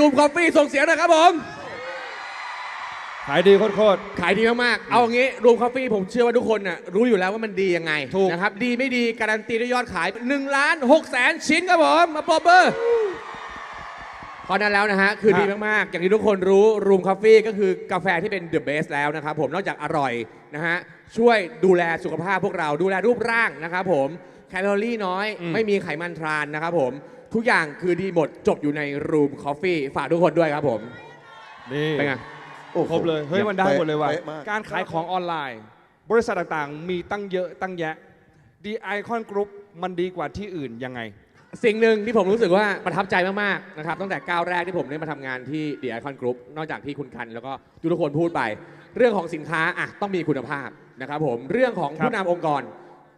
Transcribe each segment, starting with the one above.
รูมคอฟฟี่ส่งเสียงหน่อยครับผม ขายดีโคตร ขายดีมากๆ เอางี้รูมคอฟฟี่ผมเชื่อว่าทุกคนน่ะรู้อยู่แล้วว่ามันดียังไงถูก นะครับ ดีไม่ดีการันตีด้วยยอดขาย1ล้าน6แสนชิ้นครับผม มาปรบมือเพราะนั้นแล้วนะฮะ คือดีมาก ๆ อย่างที่ทุกคนรู้รูมคอฟฟี่ก็คือกาแฟที่เป็นเดอะเบสแล้วนะครับผมนอกจากอร่อยนะฮะ ช่วยดูแลสุขภาพพวกเราดูแลรูปร่างนะครับผม แคลอรี่น้อย ไม่มีไขมันทรานนะครับผม ทุกอย่างคือดีหมดจบอยู่ในรูมคอฟฟี่ฝากทุกคนด้วยครับผมๆนี่เป็นไงโอ้โหครบเลยเฮ้ยมันได้หมดเลยว่ะเป๊ะมากการขายของออนไลน์ บริษัทต่างๆ มีตั้งเยอะตั้งแยะดีไอคอนกรุ๊ปมันดีกว่าที่อื่นยังไง สิ่งหนึ่งที่ผมรู้สึกว่าประทับใจมากๆนะครับตั้งแต่ก้าวแรกที่ผมได้มาทำงานที่ The Icon Group นอกจากที่คุณคัน แล้วก็ทุกคนพูดไป เรื่องของสินค้าอะต้องมีคุณภาพนะครับผมเรื่องของครับผู้นำองค์กร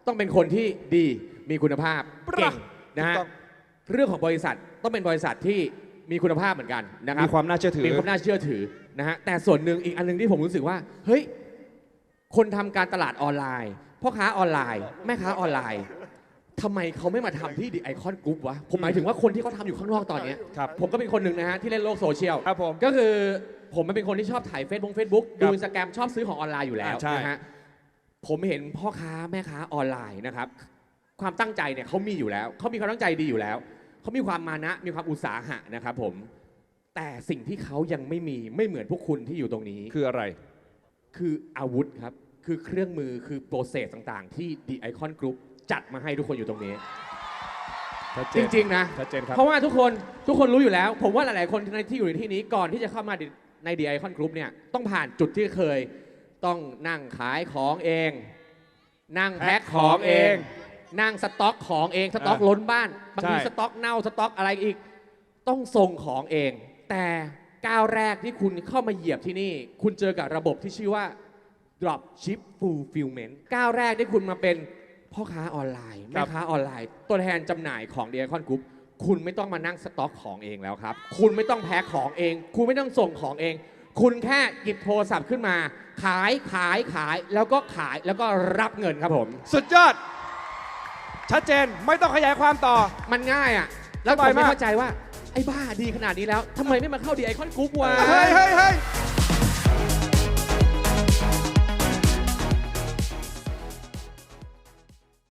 ต้องเป็นคนที่ดีมีคุณภาพปะเก่งนะฮะถูกต้อง เรื่องของบริษัทต้องเป็นบริษัทที่มีคุณภาพเหมือนกันนะครับมีความน่าเชื่อถือมีความน่าเชื่อถือนะฮะแต่ส่วนหนึ่งอีกอันหนึงที่ผมรู้สึกว่า เฮ้ย คนทำการตลาดออนไลน์พ่อค้าออนไลน์ แม่ค้าออนไลน์ทำไมเขาไม่มาทำที่ดีไอคอนกรุ๊ปวะ ผมหมายถึงว่าคนที่เขาทำอยู่ข้างนอกตอนเนี้ยครับ ผมก็เป็นคนหนึ่งนะฮะที่เล่นโลกโซเชียล ครับผม ก็คือผมเป็นคนที่ชอบถ่ายเฟซบุ๊กเฟซบุ๊กคดูรับอินสตาแกรมชอบซื้อของออนไลน์อยู่แล้วอ่าใช่ นะฮะผมเห็นพ่อค้าแม่ค้าออนไลน์นะครับ ความตั้งใจเนี่ยเขามีอยู่แล้วเขามีความตั้งใจดีอยู่แล้ว เขามีความมานะ มีความอุตสาหะนะครับผม แต่สิ่งที่เขายังไม่มีไม่เหมือนพวกคุณที่อยู่ตรงนี้ คืออะไร คืออาวุธครับ คือเครื่องมือ คือโปรเซสต่างๆ ที่ The Icon Group จัดมาให้ทุกคนอยู่ตรงนี้ ชัดเจจนริงๆนะ ชัดเจนครับ เพราะว่าทุกคนทุกคนรู้อยู่แล้ว ผมว่าหลาย ๆ คนในที่อยู่ในที่นี้ก่อนที่จะเข้ามาใน The Icon Group เนี่ยต้องผ่านจุดที่เคย ต้องนั่งขายของเอง นั่งแพ็คของเอง นั่งสต็อกของเองสต็อกอะล้นบ้านบางทีใช่สต็อกเน่าสต็อกอะไรอีก ต้องส่งของเอง แต่ก้าวแรกที่คุณเข้ามาเหยียบที่นี่ คุณเจอกับระบบที่ชื่อว่า drop ship fulfillment ก้าวแรกที่คุณมาเป็นพ่อค้าออนไลน์ครัแม่บค้าออนไลน์ ตัวแทนจำหน่ายของ d ดี c o n Group คุณไม่ต้องมานั่งสต็อกของเองแล้วครับ คุณไม่ต้องแพ็คของเอง คุณไม่ต้องส่งของเอง คุณแค่หยิบโทรศัพท์ขึ้นมา ขายขายขายแล้วก็ขายแล้วก็รับเงินครับผม สุดยอด ชัดเจนไม่ต้องขยายความต่อ มันง่ายอะ แล้วสผบายมไม่มากเข้าใจว่า ไอ้บ้าดีขนาดนี้แล้วทำไมไม่มาเข้า d ดี c o n Group วะ เฮ้ยเฮ้ยเฮ้ย